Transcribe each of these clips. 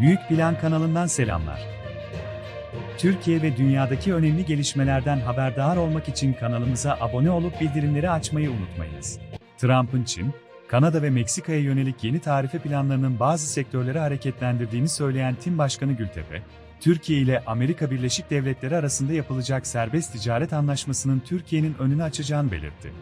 Büyük Plan kanalından selamlar. Türkiye ve dünyadaki önemli gelişmelerden haberdar olmak için kanalımıza abone olup bildirimleri açmayı unutmayınız. Trump'ın Çin, Kanada ve Meksika'ya yönelik yeni tarife planlarının bazı sektörleri hareketlendirdiğini söyleyen Tim Başkanı Gültepe, Türkiye ile Amerika Birleşik Devletleri arasında yapılacak serbest ticaret anlaşmasının Türkiye'nin önünü açacağını belirtti.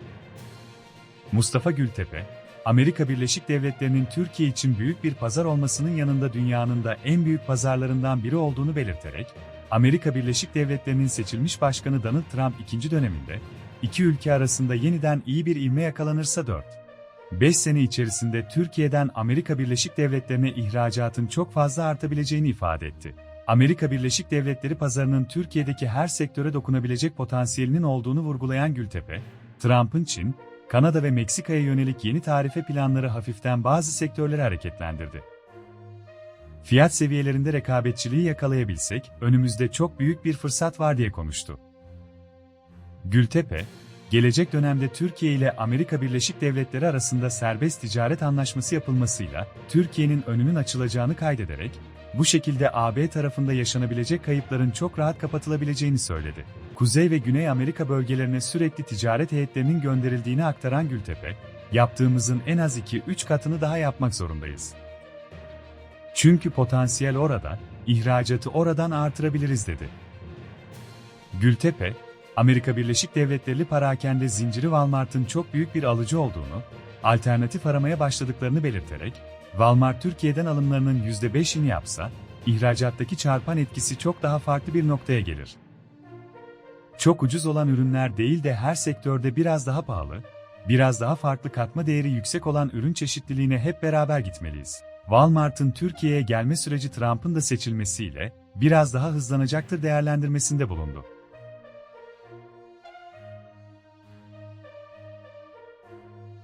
Mustafa Gültepe, Amerika Birleşik Devletleri'nin Türkiye için büyük bir pazar olmasının yanında dünyanın da en büyük pazarlarından biri olduğunu belirterek, Amerika Birleşik Devletleri'nin seçilmiş başkanı Donald Trump ikinci döneminde, iki ülke arasında yeniden iyi bir ivme yakalanırsa 4. 5 sene içerisinde Türkiye'den Amerika Birleşik Devletleri'ne ihracatın çok fazla artabileceğini ifade etti. Amerika Birleşik Devletleri pazarının Türkiye'deki her sektöre dokunabilecek potansiyelinin olduğunu vurgulayan Gültepe, Trump'ın Çin, Kanada ve Meksika'ya yönelik yeni tarife planları hafiften bazı sektörleri hareketlendirdi. Fiyat seviyelerinde rekabetçiliği yakalayabilsek, önümüzde çok büyük bir fırsat var diye konuştu. Gültepe, gelecek dönemde Türkiye ile Amerika Birleşik Devletleri arasında serbest ticaret anlaşması yapılmasıyla Türkiye'nin önünün açılacağını kaydederek, bu şekilde AB tarafında yaşanabilecek kayıpların çok rahat kapatılabileceğini söyledi. Kuzey ve Güney Amerika bölgelerine sürekli ticaret heyetlerinin gönderildiğini aktaran Gültepe, yaptığımızın en az 2-3 katını daha yapmak zorundayız. Çünkü potansiyel orada, ihracatı oradan artırabiliriz dedi. Gültepe, Amerika Birleşik Devletleri parakende zinciri Walmart'ın çok büyük bir alıcı olduğunu, alternatif aramaya başladıklarını belirterek, Walmart Türkiye'den alımlarının %5'ini yapsa, ihracattaki çarpan etkisi çok daha farklı bir noktaya gelir. Çok ucuz olan ürünler değil de her sektörde biraz daha pahalı, biraz daha farklı katma değeri yüksek olan ürün çeşitliliğine hep beraber gitmeliyiz. Walmart'ın Türkiye'ye gelme süreci Trump'ın da seçilmesiyle biraz daha hızlanacaktır değerlendirmesinde bulundu.